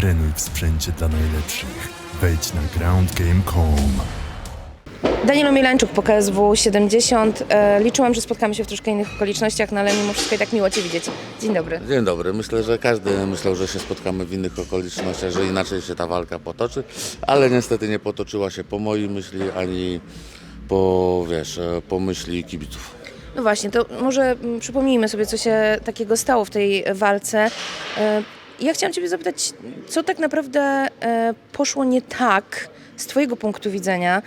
Trenuj w sprzęcie dla najlepszych. Wejdź na groundgame.com. Daniel Mielańczuk po KSW 70. E, liczyłam, że spotkamy się w troszkę innych okolicznościach, no ale mimo wszystko i tak miło Cię widzieć. Dzień dobry. Dzień dobry. Myślę, że każdy myślał, że się spotkamy w innych okolicznościach, że inaczej się ta walka potoczy, ale niestety nie potoczyła się po mojej myśli ani po, wiesz, e, po myśli kibiców. No właśnie, to może mm, przypomnijmy sobie, co się takiego stało w tej walce. E, ja chciałam Ciebie zapytać, co tak naprawdę e, poszło nie tak z Twojego punktu widzenia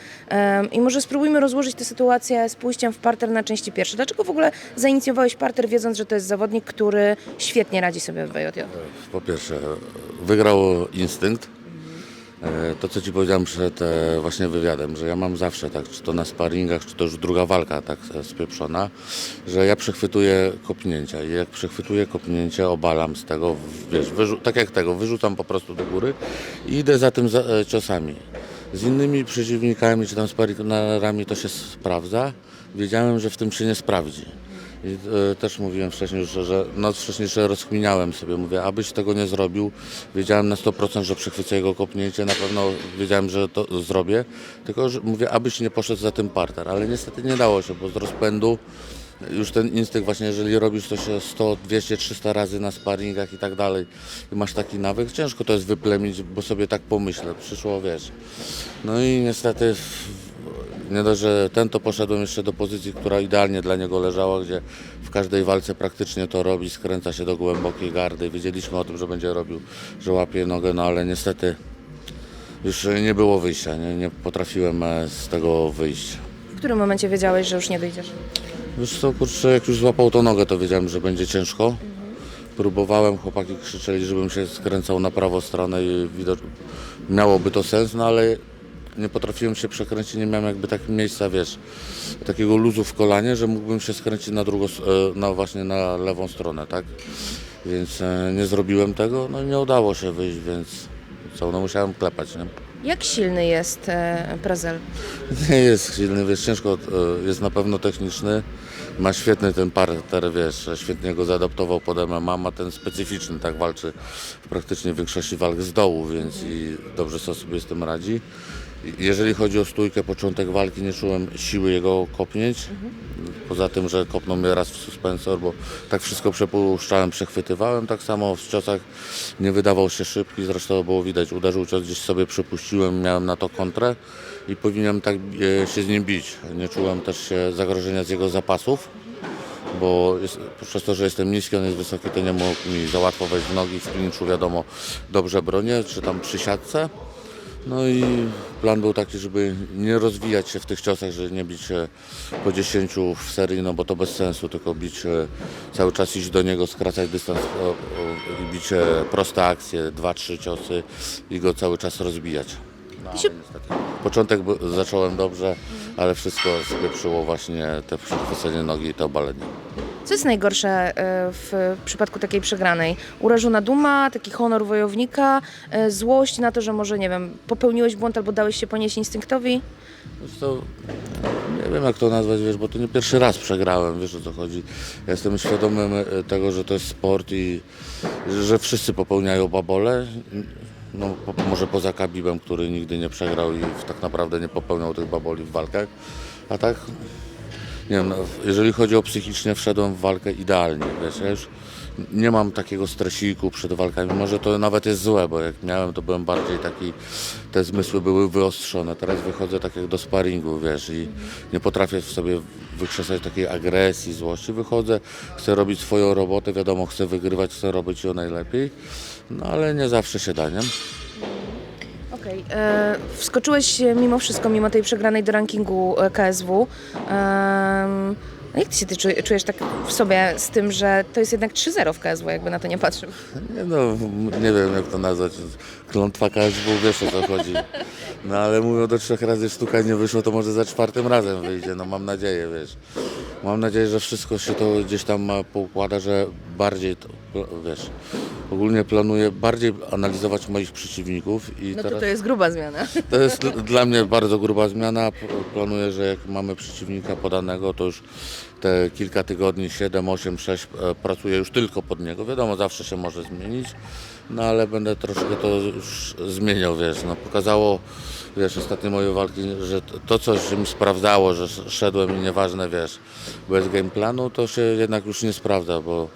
i może spróbujmy rozłożyć tę sytuację z pójściem w parter na części pierwsze. Dlaczego w ogóle zainicjowałeś parter, wiedząc, że to jest zawodnik, który świetnie radzi sobie w BJJ? Po pierwsze, wygrał instynkt. E, To, co Ci powiedziałem przed e, właśnie wywiadem, że ja mam zawsze tak, czy to na sparingach, czy to już druga walka tak e, spieprzona, że ja przechwytuję kopnięcia i jak przechwytuję kopnięcie, obalam z tego, wiesz, tak jak tego, wyrzucam po prostu do góry i idę za tym za, ciosami. Z innymi przeciwnikami, czy tam sparingarami to się sprawdza. Wiedziałem, że w tym się nie sprawdzi. I e, też mówiłem wcześniej że, że noc wcześniejsze rozkminiałem sobie, mówię, abyś tego nie zrobił, wiedziałem na 100%, że przechwycę jego kopnięcie, na pewno wiedziałem, że to zrobię, tylko że mówię, abyś nie poszedł za tym parter, ale niestety nie dało się, bo z rozpędu już ten instynkt właśnie, jeżeli robisz to się 100, 200, 300 razy na sparingach i tak dalej i masz taki nawyk, ciężko to jest wyplemić, bo sobie tak pomyślę, przyszło, wiesz. No i niestety nie dość, że ten to poszedłem jeszcze do pozycji, która idealnie dla niego leżała, gdzie w każdej walce praktycznie to robi, skręca się do głębokiej gardy. Wiedzieliśmy o tym, że będzie robił, że łapie nogę, no ale niestety już nie było wyjścia, nie, nie potrafiłem e, z tego wyjść. W którym momencie wiedziałeś, że już nie wyjdziesz? Wiesz co, kurczę, jak już złapał tą nogę, to wiedziałem, że będzie ciężko. Próbowałem, chłopaki krzyczeli, żebym się skręcał na prawą stronę i widok... miałoby to sens, no ale nie potrafiłem się przekręcić, nie miałem jakby takiego miejsca, wiesz, takiego luzu w kolanie, że mógłbym się skręcić na drugą, e, na właśnie na lewą stronę, tak? Więc e, nie zrobiłem tego, no i nie udało się wyjść, więc co, no musiałem klepać, nie? Jak silny jest e, Prezel? Nie jest silny, wiesz, ciężko, e, jest na pewno techniczny, ma świetny ten parter, wiesz, świetnie go zaadaptował pod MMA, ma ten specyficzny, tak walczy w praktycznie większości walk z dołu, więc i dobrze sobie z tym radzi. Jeżeli chodzi o stójkę, początek walki, nie czułem siły jego kopnięć, poza tym, że kopnął mnie raz w suspensor, bo tak wszystko przepuszczałem, przechwytywałem, tak samo w ciosach nie wydawał się szybki, zresztą było widać, uderzył cios, gdzieś sobie przepuściłem, miałem na to kontrę i powinienem tak e, się z nim bić. Nie czułem też zagrożenia z jego zapasów, bo jest, przez to, że jestem niski, on jest wysoki, to nie mógł mi za łatwo wejść w nogi, w klinczu wiadomo, dobrze bronię, czy tam przy siatce. No i plan był taki, żeby nie rozwijać się w tych ciosach, że nie bić się po 10 w serii, no bo to bez sensu, tylko bić e, cały czas iść do niego, skracać dystans i bić e, proste akcje, 2-3 ciosy i go cały czas rozbijać. No. Początek zacząłem dobrze, ale wszystko spieprzyło właśnie te przechwycenie nogi i to obalenie. Co jest najgorsze e, w przypadku takiej przegranej? Urażona duma, taki honor wojownika, e, złość na to, że może, nie wiem, popełniłeś błąd albo dałeś się ponieść instynktowi? Co, nie wiem jak to nazwać, wiesz, bo to nie pierwszy raz przegrałem, wiesz o co chodzi. Ja jestem świadomym e, tego, że to jest sport i że wszyscy popełniają babole. No, po, może poza Kabibem, który nigdy nie przegrał i tak naprawdę nie popełniał tych baboli w walkach. A tak, nie jeżeli chodzi o psychicznie, wszedłem w walkę idealnie, wiesz, ja już nie mam takiego stresiku przed walkami. Może to nawet jest złe, bo jak miałem, to byłem bardziej taki, te zmysły były wyostrzone. Teraz wychodzę tak jak do sparingu, wiesz, i nie potrafię w sobie wykrzesać takiej agresji, złości. Wychodzę, chcę robić swoją robotę, wiadomo, chcę wygrywać, chcę robić ją najlepiej, no ale nie zawsze się da, nie? Okej. e, Wskoczyłeś e, mimo wszystko, mimo tej przegranej do rankingu e, KSW. Em, no jak ty się ty czu- czujesz tak w sobie z tym, że to jest jednak 3-0 w KSW, jakby na to nie patrzył? Nie no, nie wiem jak to nazwać. Klątwa KSW, wiesz o co chodzi. No ale mówią do trzech razy sztuka nie wyszło, to może za czwartym razem wyjdzie. No mam nadzieję, wiesz. Mam nadzieję, że wszystko się to gdzieś tam poukłada, że bardziej, to, wiesz, ogólnie planuję bardziej analizować moich przeciwników i No to teraz to jest gruba zmiana. to jest dla mnie bardzo gruba zmiana. Planuję, że jak mamy przeciwnika podanego, to już te kilka tygodni, 7, 8, 6 e, pracuję już tylko pod niego. Wiadomo, zawsze się może zmienić, no ale będę troszkę to już zmieniał, wiesz, no pokazało, wiesz, ostatnie moje walki, że to, co się mi sprawdzało, że sz- szedłem i nieważne, wiesz, bez game planu, to się jednak już nie sprawdza, bo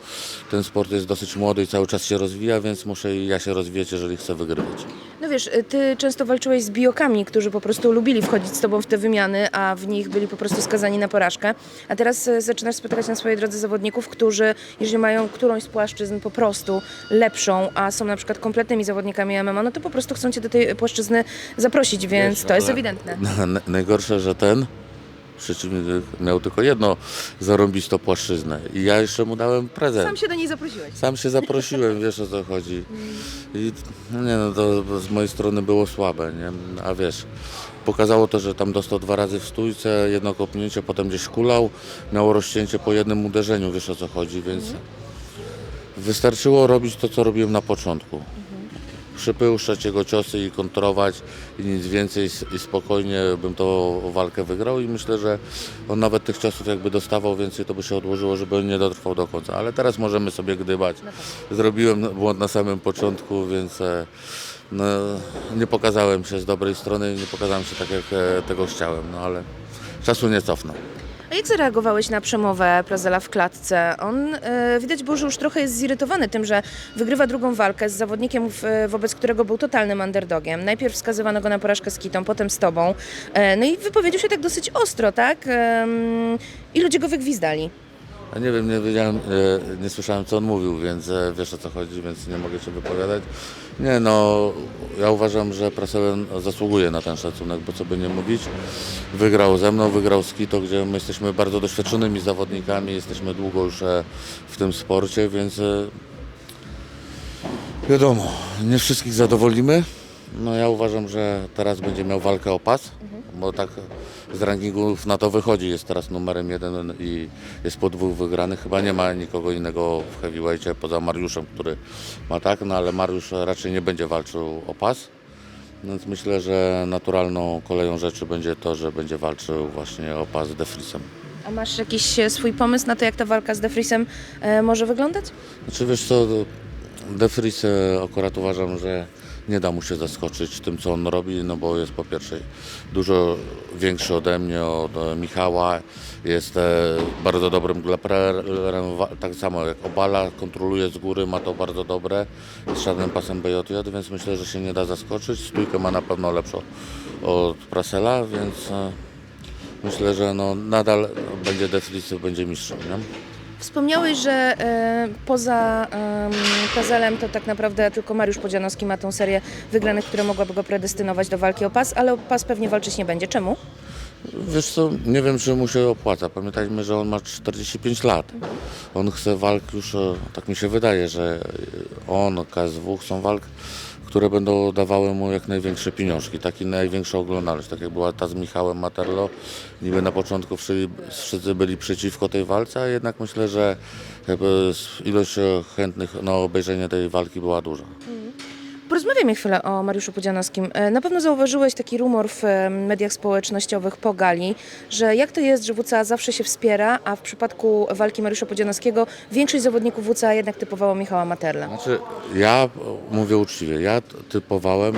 ten sport jest dosyć młody i cały czas się rozwija, więc muszę i ja się rozwijać, jeżeli chcę wygrywać. No wiesz, ty często walczyłeś z biokami, którzy po prostu lubili wchodzić z tobą w te wymiany, a w nich byli po prostu skazani na porażkę. A teraz e, zaczynasz spotykać na swojej drodze zawodników, którzy, jeżeli mają którąś z płaszczyzn po prostu lepszą, a są na przykład kompletnymi zawodnikami MMA, no to po prostu chcą cię do tej płaszczyzny zaprosić, więc Wiesz, to jest ewidentne. na- Najgorsze, że ten przeciwnik miał tylko jedno zarąbisto płaszczyznę i ja jeszcze mu dałem prezent. Sam się do niej zaprosiłeś. Sam się zaprosiłem, wiesz o co chodzi. I nie no, to z mojej strony było słabe, nie? A wiesz, pokazało to, że tam dostał dwa razy w stójce, jedno kopnięcie, potem gdzieś kulał, miało rozcięcie po jednym uderzeniu, wiesz o co chodzi, więc wystarczyło robić to, co robiłem na początku. Przypyłszczać jego ciosy i kontrować i nic więcej i spokojnie bym tą walkę wygrał i myślę, że on nawet tych ciosów jakby dostawał więcej, to by się odłożyło, żeby on nie dotrwał do końca. Ale teraz możemy sobie gdybać. Zrobiłem błąd na samym początku, więc e, no, nie pokazałem się z dobrej strony, nie pokazałem się tak, jak e, tego chciałem, no ale czasu nie cofnę. A jak zareagowałeś na przemowę Prezela w klatce? On e, widać było, że już trochę jest zirytowany tym, że wygrywa drugą walkę z zawodnikiem, w, wobec którego był totalnym underdogiem. Najpierw wskazywano go na porażkę z Kitą, potem z tobą. E, no i wypowiedział się tak dosyć ostro, tak? I ludzie go wygwizdali. Nie wiem, nie wiedziałem, e, nie słyszałem co on mówił, więc e, wiesz o co chodzi, więc nie mogę się wypowiadać. Nie no, ja uważam, że Preselen zasługuje na ten szacunek, bo co by nie mówić. Wygrał ze mną, wygrał z Kito, gdzie my jesteśmy bardzo doświadczonymi zawodnikami, jesteśmy długo już e, w tym sporcie, więc wiadomo, nie wszystkich zadowolimy. No ja uważam, że teraz będzie miał walkę o pas, bo tak z rankingów na to wychodzi. Jest teraz numerem jeden i jest po dwóch wygranych. Chyba nie ma nikogo innego w heavyweightie poza Mariuszem, który ma tak, no ale Mariusz raczej nie będzie walczył o pas. Więc myślę, że naturalną koleją rzeczy będzie to, że będzie walczył właśnie o pas z Defrisem. A masz jakiś e, swój pomysł na to, jak ta walka z Defrisem e, może wyglądać? Znaczy wiesz co, Defris e, akurat uważam, że nie da mu się zaskoczyć tym, co on robi, no bo jest po pierwsze dużo większy ode mnie, od e, Michała, jest e, bardzo dobrym grapplerem, wa- tak samo jak Obala, kontroluje z góry, ma to bardzo dobre, jest czarnym pasem BJJ, więc myślę, że się nie da zaskoczyć. Stójkę ma na pewno lepszą od Prasela, więc e, myślę, że no, nadal będzie Defris, będzie mistrzem, nie? Wspomniałeś, że e, poza em, Pazelem to tak naprawdę tylko Mariusz Podzianowski ma tą serię wygranych, które mogłaby go predestynować do walki o pas, ale o pas pewnie walczyć nie będzie. Czemu? Wiesz co, nie wiem, czy mu się opłaca. Pamiętajmy, że on ma 45 lat. On chce walk już, tak mi się wydaje, że on, KSW chcą walk, które będą dawały mu jak największe pieniążki, taki największa oglądalność, tak jak była ta z Michałem Materlo. Niby na początku wszyscy, byli przeciwko tej walce, a jednak myślę, że ilość chętnych na obejrzenie tej walki była duża. Porozmawiajmy chwilę o Mariuszu Podzianowskim. E, Na pewno zauważyłeś taki rumor w mediach społecznościowych po gali, że jak to jest, że WCA zawsze się wspiera, a w przypadku walki Mariusza Podzianowskiego większość zawodników WCA jednak typowało Michała Materla. Znaczy, ja mówię uczciwie, ja typowałem,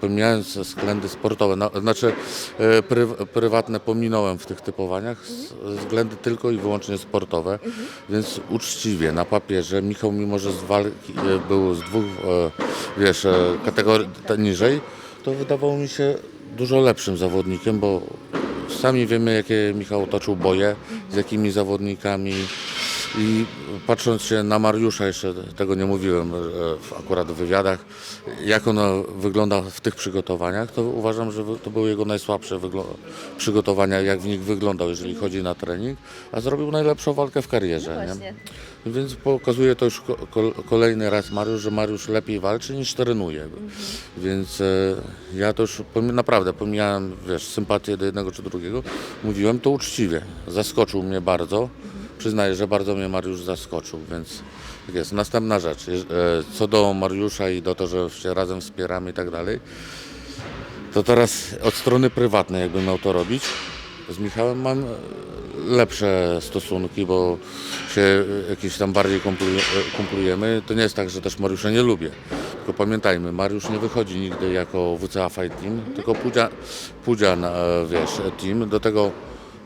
pomijając względy sportowe, no, znaczy e, pry, prywatne pominąłem w tych typowaniach, względy tylko i wyłącznie sportowe, więc uczciwie, na papierze, Michał mimo, że z walki e, był z dwóch, e, wiesz, kategorii te- niżej, to wydawało mi się dużo lepszym zawodnikiem, bo sami wiemy, jakie Michał toczył boje, z jakimi zawodnikami, i patrząc się na Mariusza, jeszcze tego nie mówiłem e, akurat w wywiadach, jak on e, wygląda w tych przygotowaniach, to uważam, że to były jego najsłabsze przygotowania, jak w nich wyglądał, jeżeli chodzi na trening, a zrobił najlepszą walkę w karierze. nie? Więc pokazuje to już ko- ko- kolejny raz Mariusz, że Mariusz lepiej walczy niż trenuje. Więc e, ja to już naprawdę pomijałem, wiesz, sympatię do jednego czy drugiego, mówiłem to uczciwie. Zaskoczył mnie bardzo. Przyznaję, że bardzo mnie Mariusz zaskoczył, więc tak jest. Następna rzecz, e, co do Mariusza i do to, że się razem wspieramy i tak dalej, to teraz od strony prywatnej jakbym miał to robić, z Michałem mam e, lepsze stosunki, bo się jakieś tam bardziej e, kumplujemy. To nie jest tak, że też Mariusza nie lubię. Tylko pamiętajmy, Mariusz nie wychodzi nigdy jako WCA Fight Team, tylko Pudzia, Pudzian, e, wiesz, team. Do tego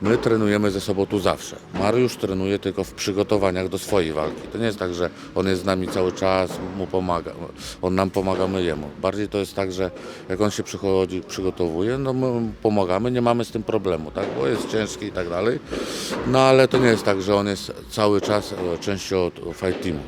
my trenujemy ze sobą tu zawsze. Mariusz trenuje tylko w przygotowaniach do swojej walki. To nie jest tak, że on jest z nami cały czas, mu pomaga. On nam pomaga, my jemu. Bardziej to jest tak, że jak on się przychodzi, przygotowuje, no my pomagamy, nie mamy z tym problemu, tak? Bo jest ciężki i tak dalej. No ale to nie jest tak, że on jest cały czas e, częścią fight teamu.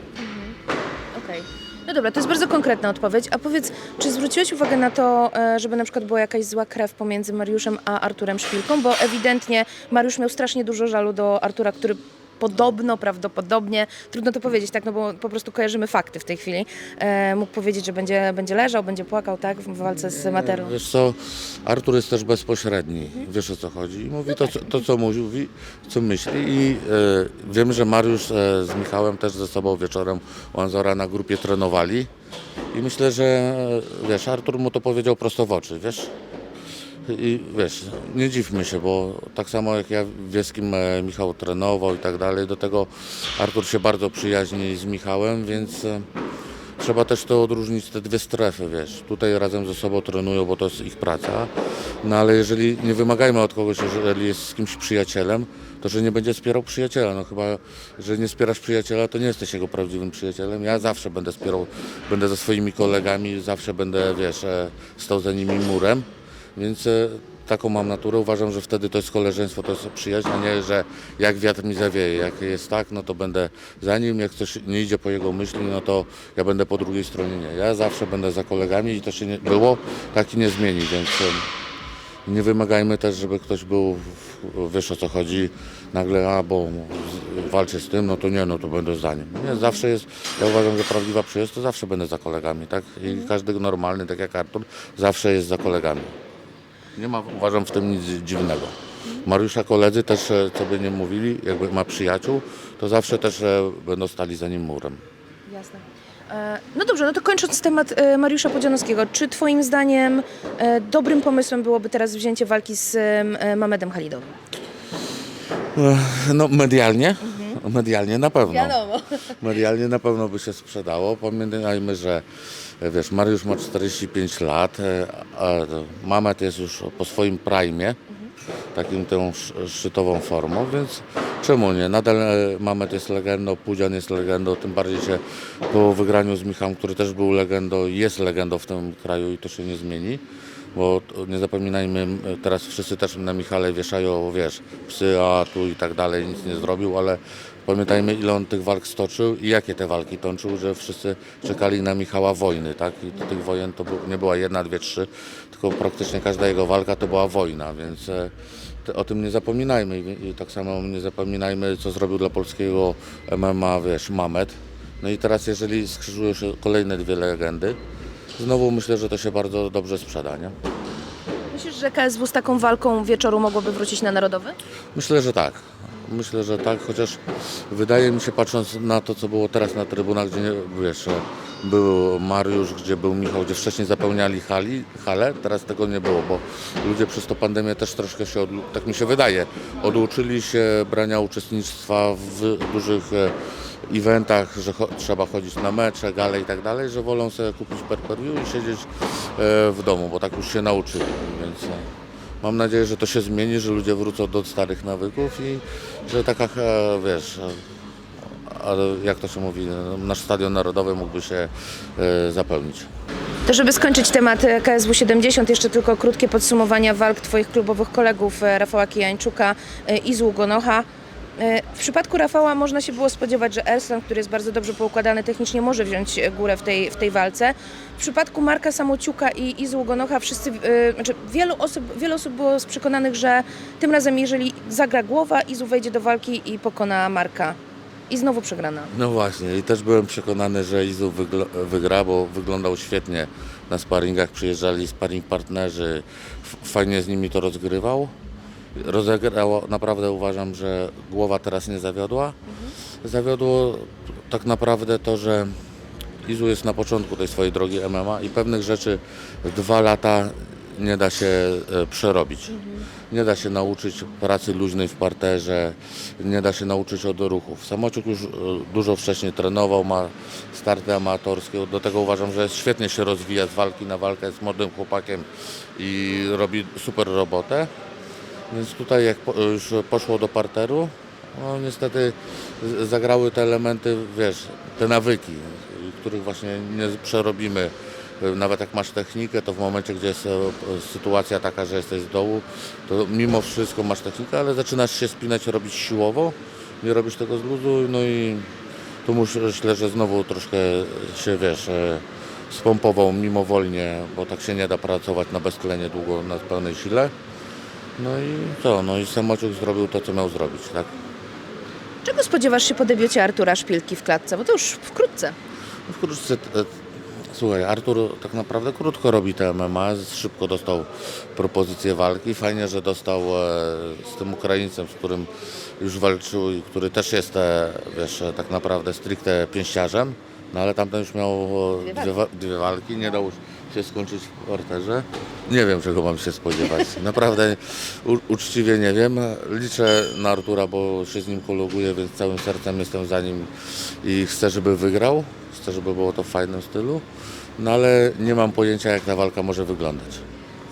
Dobra, to jest bardzo konkretna odpowiedź. A powiedz, czy zwróciłeś uwagę na to, e, żeby na przykład była jakaś zła krew pomiędzy Mariuszem a Arturem Szpilką? Bo ewidentnie Mariusz miał strasznie dużo żalu do Artura, który podobno, prawdopodobnie, trudno to powiedzieć, tak, no bo po prostu kojarzymy fakty w tej chwili. E, mógł powiedzieć, że będzie, będzie leżał, będzie płakał, tak, w walce z Materą. Wiesz co, Artur jest też bezpośredni, wiesz o co chodzi. I mówi to, co, to, co mówi, co myśli i e, wiem, że Mariusz e, z Michałem też ze sobą wieczorem u Anzora na grupie trenowali i myślę, że e, wiesz, Artur mu to powiedział prosto w oczy, wiesz. I wiesz, nie dziwmy się, bo tak samo jak ja wie z kim e, Michał trenował i tak dalej, do tego Artur się bardzo przyjaźni z Michałem, więc e, trzeba też to odróżnić, te dwie strefy, wiesz. Tutaj razem ze sobą trenują, bo to jest ich praca, no ale jeżeli nie wymagajmy od kogoś, jeżeli jest z kimś przyjacielem, to że nie będzie wspierał przyjaciela. No chyba, że nie wspierasz przyjaciela, to nie jesteś jego prawdziwym przyjacielem. Ja zawsze będę wspierał, będę ze swoimi kolegami, zawsze będę, wiesz, e, stał za nimi murem. Więc e, taką mam naturę. Uważam, że wtedy to jest koleżeństwo, to jest przyjaźń, a nie, że jak wiatr mi zawieje. Jak jest tak, no to będę za nim. Jak coś nie idzie po jego myśli, no to ja będę po drugiej stronie nie. Ja zawsze będę za kolegami i to się nie było, tak i nie zmieni, więc nie wymagajmy też, żeby ktoś był, wiesz o co chodzi, nagle, a bo walczy z tym, no to nie, no to będę za nim. Nie, zawsze jest, ja uważam, że prawdziwa przyjaźń, to zawsze będę za kolegami, tak? I każdy normalny, tak jak Artur, zawsze jest za kolegami. Nie ma, uważam, w tym nic dziwnego. Mariusza koledzy też, e, co by nie mówili, jakby ma przyjaciół, to zawsze też e, będą stali za nim murem. Jasne. E, No dobrze, no to kończąc temat Mariusza Podzianowskiego, czy twoim zdaniem dobrym pomysłem byłoby teraz wzięcie walki z Mamedem Halidowym? No medialnie, medialnie na pewno. Wiadomo. Medialnie na pewno by się sprzedało. Pamiętajmy, że wiesz, Mariusz ma 45 lat, e, a Mamet jest już po swoim prime, takim tą sz- szczytową formą, więc czemu nie? Nadal e, Mamet jest legendą, Pudzian jest legendą, tym bardziej się po wygraniu z Michałem, który też był legendą, jest legendą w tym kraju i to się nie zmieni. Bo to nie zapominajmy, teraz wszyscy też na Michale wieszają, wiesz, psy, a tu i tak dalej, nic nie zrobił, ale pamiętajmy ile on tych walk stoczył i jakie te walki toczył, że wszyscy czekali na Michała wojny, tak? I tych wojen to nie była jedna, dwie, trzy, tylko praktycznie każda jego walka to była wojna, więc e, o tym nie zapominajmy I, i tak samo nie zapominajmy, co zrobił dla polskiego MMA, wiesz, Mamet. No i teraz jeżeli skrzyżują się kolejne dwie legendy, znowu myślę, że to się bardzo dobrze sprzeda, nie? Myślisz, że KSW z taką walką wieczoru mogłoby wrócić na Narodowy? Myślę, że tak. Myślę, że tak, chociaż wydaje mi się, patrząc na to, co było teraz na trybunach, gdzie wiesz, e, był Mariusz, gdzie był Michał, gdzie wcześniej zapełniali hali, hale, teraz tego nie było, bo ludzie przez tą pandemię też troszkę się, tak mi się wydaje, oduczyli się brania uczestnictwa w dużych e, eventach, że cho- trzeba chodzić na mecze, gale i tak dalej, że wolą sobie kupić per i siedzieć e, w domu, bo tak już się nauczyli, więc... Mam nadzieję, że to się zmieni, że ludzie wrócą do starych nawyków i że taka, e, wiesz, e, jak to się mówi, e, nasz stadion narodowy mógłby się zapełnić. To żeby skończyć temat KSW 70, jeszcze tylko krótkie podsumowania walk Twoich klubowych kolegów Rafała Kijańczuka i Zługonocha. E, W przypadku Rafała można się było spodziewać, że Erslan, który jest bardzo dobrze poukładany technicznie, może wziąć e, górę w tej, w tej walce. W przypadku Marka Samociuka i, i Zługonocha wszyscy, e, znaczy wielu osób, wiele osób było przekonanych, że tym razem jeżeli zagra głowa, Izu wejdzie do walki i pokona Marka. I znowu przegrana. No właśnie i też byłem przekonany, że Izu wygra, bo wyglądał świetnie na sparingach, przyjeżdżali sparring partnerzy, fajnie z nimi to rozgrywał rozegrało, naprawdę uważam, że głowa teraz nie zawiodła. Zawiodło tak naprawdę to, że Izu jest na początku tej swojej drogi MMA i pewnych rzeczy w dwa lata nie da się e, przerobić. Nie da się nauczyć pracy luźnej w parterze, nie da się nauczyć od ruchów. Samociuk już e, dużo wcześniej trenował, ma starty amatorskie. Do tego uważam, że jest świetnie się rozwija z walki na walkę, jest młodym chłopakiem i robi super robotę. Więc tutaj jak już poszło do parteru, no niestety zagrały te elementy, wiesz, te nawyki, których właśnie nie przerobimy. Nawet jak masz technikę, to w momencie, gdzie jest e, sytuacja taka, że jesteś z dołu, to mimo wszystko masz technikę, ale zaczynasz się spinać, robić siłowo, nie robisz tego z luzu, no i tu myślę, że znowu troszkę się, wiesz, e, spompował mimowolnie, bo tak się nie da pracować na beztlenie długo, na pełnej sile. No i co, no i Samociuk zrobił to, co miał zrobić, tak? Czego spodziewasz się po debiucie Artura Szpilki w klatce? Bo to już wkrótce. Wkrótce, e, słuchaj, Artur tak naprawdę krótko robi te MMA, szybko dostał propozycję walki. Fajnie, że dostał e, z tym Ukraińcem, z którym już walczył i który też jest, e, wiesz, e, tak naprawdę stricte pięściarzem. No ale tamten już miał e, Dwie dwie, wa- dwie walki, nie dało się skończyć w parterze. Nie wiem, czego mam się spodziewać. Naprawdę u, uczciwie nie wiem. Liczę na Artura, bo się z nim koleguję, więc całym sercem jestem za nim i chcę, żeby wygrał. Chcę, żeby było to w fajnym stylu. No ale nie mam pojęcia, jak ta walka może wyglądać.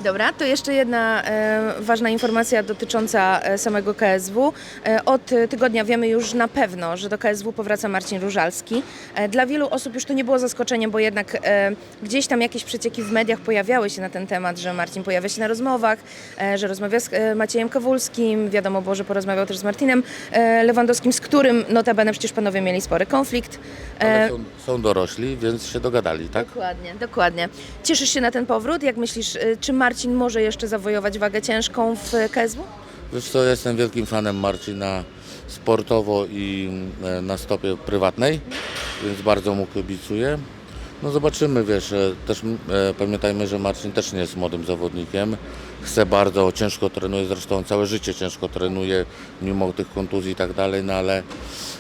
Dobra, to jeszcze jedna e, ważna informacja dotycząca e, samego KSW. E, od e, tygodnia wiemy już na pewno, że do KSW powraca Marcin Różalski. E, dla wielu osób już to nie było zaskoczeniem, bo jednak e, gdzieś tam jakieś przecieki w mediach pojawiały się na ten temat, że Marcin pojawia się na rozmowach, e, że rozmawia z e, Maciejem Kowulskim. Wiadomo było, że porozmawiał też z Martinem e, Lewandowskim, z którym notabene przecież panowie mieli spory konflikt. E, Ale są, są dorośli, więc się dogadali, tak? Dokładnie, dokładnie. Cieszysz się na ten powrót? Jak myślisz, y, czy Marcin może jeszcze zawojować wagę ciężką w KSW? Wiesz co, jestem wielkim fanem Marcina sportowo i e, na stopie prywatnej, więc bardzo mu kibicuję. No zobaczymy, wiesz, e, też e, pamiętajmy, że Marcin też nie jest młodym zawodnikiem. Chce bardzo, ciężko trenuje, zresztą całe życie ciężko trenuje, mimo tych kontuzji i tak dalej, no ale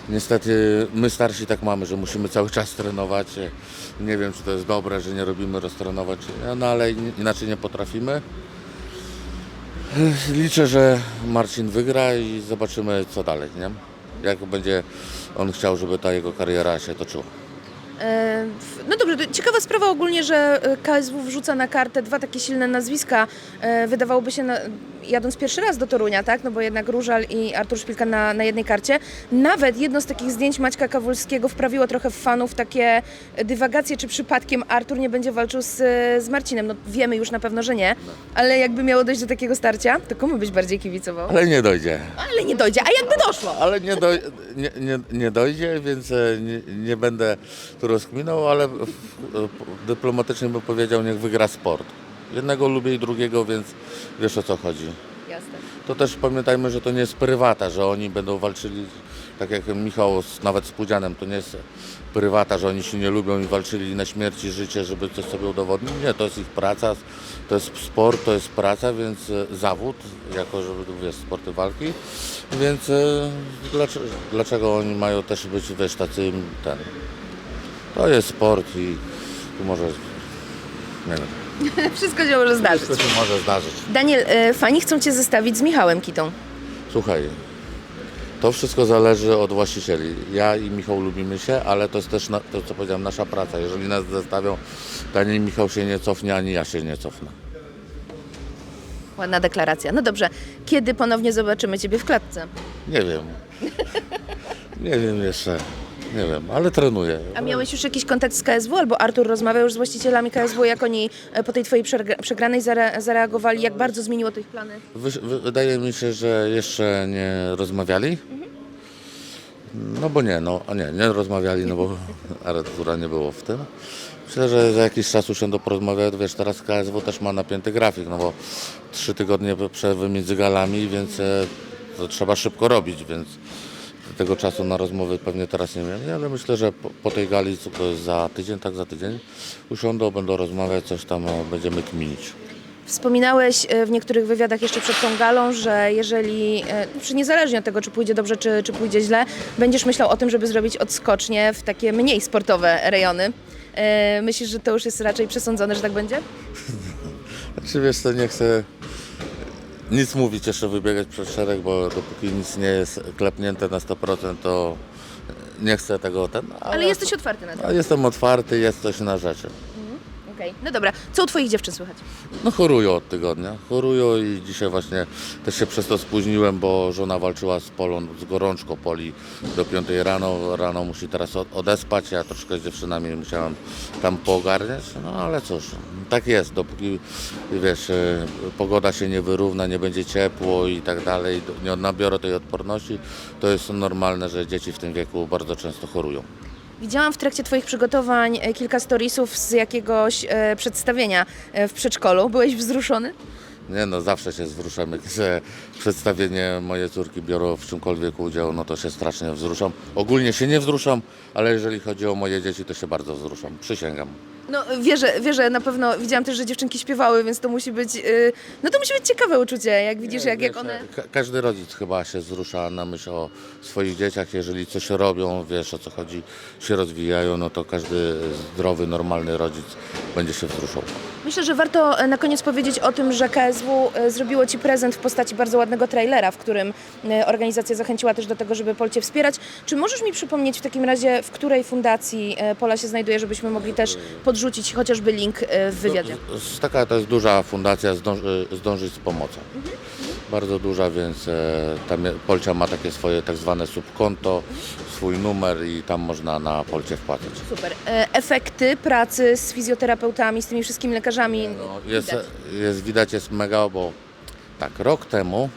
niestety my starsi tak mamy, że musimy cały czas trenować. E, Nie wiem, czy to jest dobre, że nie robimy roztrenować, no ale in- inaczej nie potrafimy. Liczę, że Marcin wygra i zobaczymy co dalej, nie? Jak będzie on chciał, żeby ta jego kariera się toczyła. E, No dobrze, ciekawa sprawa ogólnie, że e, KSW wrzuca na kartę dwa takie silne nazwiska. E, Wydawałoby się, jadąc pierwszy raz do Torunia, tak? No bo jednak Różal i Artur Szpilka na, na jednej karcie. Nawet jedno z takich zdjęć Maćka Kawulskiego wprawiło trochę fanów takie dywagacje, czy przypadkiem Artur nie będzie walczył z, z Marcinem. No wiemy już na pewno, że nie, ale jakby miało dojść do takiego starcia, to komu byś bardziej kibicował? Ale nie dojdzie. Ale nie dojdzie, a jakby doszło? Ale nie, doj, nie, nie, nie dojdzie, więc e, nie, nie będę tu rozkminał, ale dyplomatycznie bym powiedział, niech wygra sport. Jednego lubię i drugiego, więc wiesz o co chodzi. Jasne. To też pamiętajmy, że to nie jest prywata, że oni będą walczyli, tak jak Michał z, nawet z Pudzianem, to nie jest prywata, że oni się nie lubią i walczyli na śmierć i życie, żeby coś sobie udowodnić. Nie, to jest ich praca, to jest sport, to jest praca, więc e, zawód, jako że wiesz, sporty walki, więc e, dlaczego, dlaczego oni mają też być, wiesz, tacy ten, to jest sport i tu może, nie wiem, Wszystko się może zdarzyć. wszystko się może zdarzyć. Daniel, e, fani chcą Cię zestawić z Michałem Kitą. Słuchaj, to wszystko zależy od właścicieli. Ja i Michał lubimy się, ale to jest też, na, to co powiedziałem, nasza praca. Jeżeli nas zestawią, to ani Michał się nie cofnie, ani ja się nie cofnę. Ładna deklaracja. No dobrze, kiedy ponownie zobaczymy Ciebie w klatce? Nie wiem. Nie wiem jeszcze. Nie wiem, ale trenuję. A miałeś już jakiś kontakt z KSW, albo Artur rozmawiał już z właścicielami KSW, jak oni e, po tej Twojej przegra- przegranej zare- zareagowali, jak bardzo zmieniło to ich plany? Wy, wy, wydaje mi się, że jeszcze nie rozmawiali. No bo nie, no a nie, nie rozmawiali, no bo Artura nie było w tym. Myślę, że za jakiś czas usiądą porozmawiać. Wiesz, teraz KSW też ma napięty grafik, no bo trzy tygodnie przerwy między galami, więc e, to trzeba szybko robić, więc tego czasu na rozmowy pewnie teraz nie mieli, ale myślę, że po, po tej gali, co to jest za tydzień, tak za tydzień, usiądą, będą rozmawiać, coś tam e, będziemy kminić. Wspominałeś e, w niektórych wywiadach jeszcze przed tą galą, że jeżeli, e, czy niezależnie od tego, czy pójdzie dobrze, czy, czy pójdzie źle, będziesz myślał o tym, żeby zrobić odskocznie w takie mniej sportowe rejony. E, Myślisz, że to już jest raczej przesądzone, że tak będzie? Czy wiesz co, nie chcę nic mówić, jeszcze wybiegać przed szereg, bo dopóki nic nie jest klepnięte na 100%, to nie chcę tego ten. Ale jesteś otwarty na to. Jestem otwarty, jest coś na rzeczy. Okej, no dobra. Co u Twoich dziewczyn słychać? No chorują od tygodnia, chorują i dzisiaj właśnie też się przez to spóźniłem, bo żona walczyła z Polą, z gorączką Poli do 5 rano, rano musi teraz od- odespać, ja troszkę z dziewczynami musiałem tam poogarniać, no ale cóż, tak jest, dopóki wiesz, e, pogoda się nie wyrówna, nie będzie ciepło i tak dalej, nie nabiorę tej odporności, to jest normalne, że dzieci w tym wieku bardzo często chorują. Widziałam w trakcie Twoich przygotowań e, kilka storiesów z jakiegoś e, przedstawienia e, w przedszkolu. Byłeś wzruszony? Nie no, zawsze się wzruszam, jak że przedstawienie moje córki biorą w czymkolwiek udział, no to się strasznie wzruszam. Ogólnie się nie wzruszam, ale jeżeli chodzi o moje dzieci, to się bardzo wzruszam, przysięgam. No wierzę, wierzę, na pewno widziałam też, że dziewczynki śpiewały, więc to musi być, y, no to musi być ciekawe uczucie, jak widzisz, jak, jak Wiesz, one... ka- każdy rodzic chyba się wzrusza na myśl o swoich dzieciach, jeżeli coś robią, wiesz o co chodzi, się rozwijają, no to każdy zdrowy, normalny rodzic będzie się wzruszał. Myślę, że warto e, na koniec powiedzieć o tym, że KSW e, zrobiło Ci prezent w postaci bardzo ładnego trailera, w którym e, organizacja zachęciła też do tego, żeby Polcie wspierać. Czy możesz mi przypomnieć w takim razie, w której fundacji e, Pola się znajduje, żebyśmy mogli też podrzucić chociażby link e, w wywiadzie? No, z- taka to jest duża fundacja zdąży, zdążyć z pomocą. Bardzo duża, więc e, tam je- Polcia ma takie swoje tak zwane subkonto, swój numer i tam można na Polcie wpłacać. Super. E, Efekty pracy z fizjoterapeutami, z tymi wszystkimi lekarzami. No, jest, widać. jest widać, jest mega, bo tak, rok temu,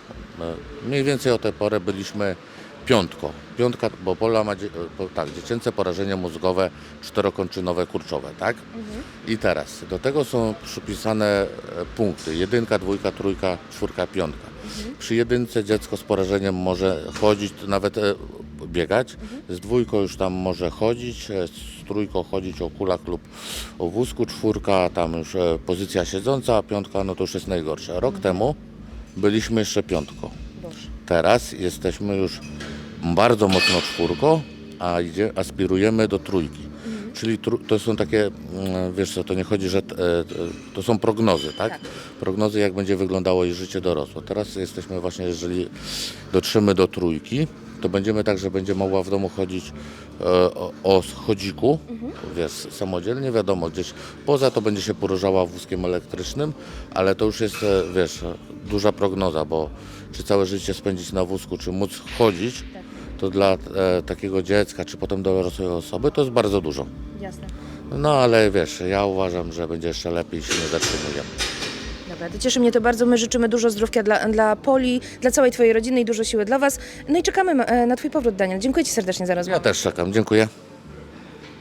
e, mniej więcej o tej porę byliśmy piątką. Piątka, bo Pola ma dzie, tak, dziecięce porażenie mózgowe czterokończynowe kurczowe, tak? I teraz do tego są przypisane e, punkty. Jedynka, dwójka, trójka, czwórka, piątka. Przy jedynce dziecko z porażeniem może chodzić, nawet e, biegać. Z dwójką już tam może chodzić, e, z trójką chodzić o kulach lub o wózku. Czwórka tam już e, pozycja siedząca, a piątka no to już jest najgorsze. Rok temu byliśmy jeszcze piątką. Teraz jesteśmy już bardzo mocno czwórką, a idzie, aspirujemy do trójki. Czyli tru, to są takie, mm, wiesz co, to nie chodzi, że e, to są prognozy, tak? Prognozy, jak będzie wyglądało jej życie dorosłe. Teraz jesteśmy właśnie, jeżeli dotrzemy do trójki, to będziemy tak, że będzie mogła w domu chodzić e, o, o chodziku, wiesz, samodzielnie, wiadomo, gdzieś poza to będzie się poruszała wózkiem elektrycznym, ale to już jest, e, wiesz, duża prognoza, bo czy całe życie spędzić na wózku, czy móc chodzić, to dla e, takiego dziecka, czy potem dorosłej osoby, to jest bardzo dużo. Jasne. No ale wiesz, ja uważam, że będzie jeszcze lepiej, się nie zatrzymujemy. Dobra, to cieszy mnie to bardzo. My życzymy dużo zdrówka dla, dla Poli, dla całej Twojej rodziny i dużo siły dla Was. No i czekamy e, na Twój powrót, Daniel. Dziękuję Ci serdecznie za rozmowę. Ja też czekam, dziękuję.